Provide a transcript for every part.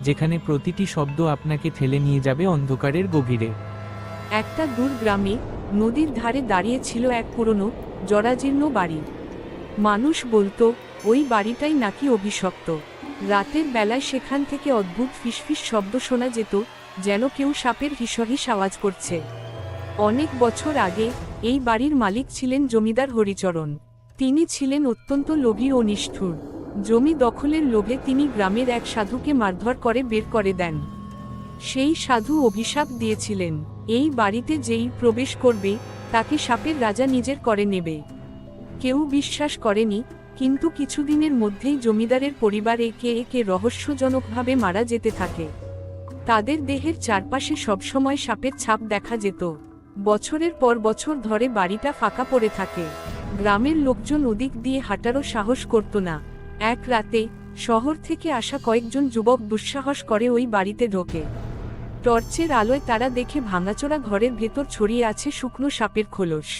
যেখানে প্রতিটি শব্দ আপনাকে ঠেলে নিয়ে যাবে অন্ধকারের গভীরে। একটা দূর গ্রামে নদীর ধারে দাঁড়িয়ে ছিল এক পুরনো, জরাজীর্ণ বাড়ি। মানুষ বলতো, ওই বাড়িটাই নাকি অভিশপ্ত। রাতের বেলায় সেখান থেকে অদ্ভুত ফিসফিস শব্দ শোনা যেত, যেন কেউ সাপের হিসহিস আওয়াজ করছে। অনেক বছর আগে এই বাড়ির মালিক ছিলেন জমিদার হরিচরণ। তিনি ছিলেন অত্যন্ত লোভী ও নিষ্ঠুর। জমি দখলের লোভে তিনি গ্রামের এক সাধুকে মারধর করে বের করে দেন। সেই সাধু অভিশাপ দিয়েছিলেন, এই বাড়িতে যেই প্রবেশ করবে, তাকে সাপের রাজা নিজের করে নেবে। কেউ বিশ্বাস করেনি, কিন্তু কিছুদিনের মধ্যেই জমিদারের পরিবার একে একে রহস্যজনকভাবে মারা যেতে থাকে। তাদের দেহের চারপাশে সবসময় সাপের ছাপ দেখা যেত। বছরের পর বছর ধরে বাড়িটা ফাঁকা পড়ে থাকে। গ্রামের লোকজন ওদিক দিয়ে হাঁটারও সাহস করত না। এক রাতে, শহর থেকে আসা কয়েকজন যুবক দুঃসাহস করে ওই বাড়িতে ঢোকে। টর্চের আলোয় তারা দেখে ভাঙাচোরা ঘরের ভেতর ছড়িয়ে আছে শুকনো সাপের খোলস।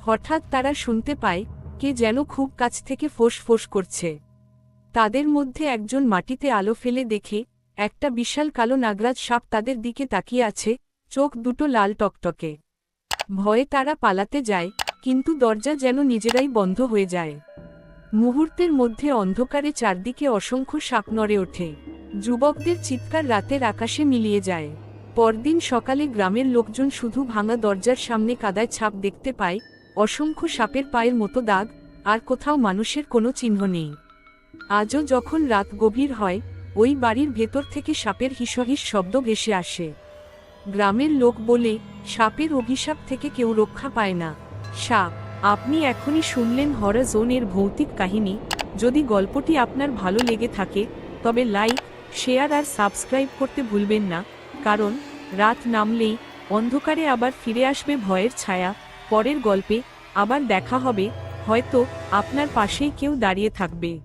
হঠাৎ তারা শুনতে পায়, কে যেন খুব কাছ থেকে ফোঁস ফোঁস করছে। তাদের মধ্যে একজন মাটিতে আলো ফেলে দেখে, একটা বিশাল কালো নাগরাজ সাপ তাদের দিকে তাকিয়ে আছে, চোখ দুটো লাল টকটকে। ভয়ে তারা পালাতে যায়, কিন্তু দরজা যেন নিজেরাই বন্ধ হয়ে যায়। মুহূর্তের মধ্যে অন্ধকারে চারদিকে অসংখ্য সাপ নড়ে ওঠে। যুবকদের চিৎকার রাতের আকাশে মিলিয়ে যায়। পরদিন সকালে গ্রামের লোকজন শুধু ভাঙা দরজার সামনে কাদায় ছাপ দেখতে পায়, অসংখ্য সাপের পায়ের মতো দাগ, আর কোথাও মানুষের কোনো চিহ্ন নেই। আজও যখন রাত গভীর হয়, ওই বাড়ির ভেতর থেকে সাপের হিসহিস শব্দ ভেসে আসে। গ্রামের লোক বলে, সাপের অভিশাপ থেকে কেউ রক্ষা পায় না। সাপ আপনি এখনই শুনলেন হরা জোনের ভৌতিক কাহিনী। যদি গল্পটি আপনার ভালো লেগে থাকে, তবে লাইক, শেয়ার আর সাবস্ক্রাইব করতে ভুলবেন না। কারণ, রাত নামলেই অন্ধকারে আবার ফিরে আসবে ভয়ের ছায়া। পরের গল্পে আবার দেখা হবে, হয়তো আপনার পাশেই কেউ দাঁড়িয়ে থাকবে।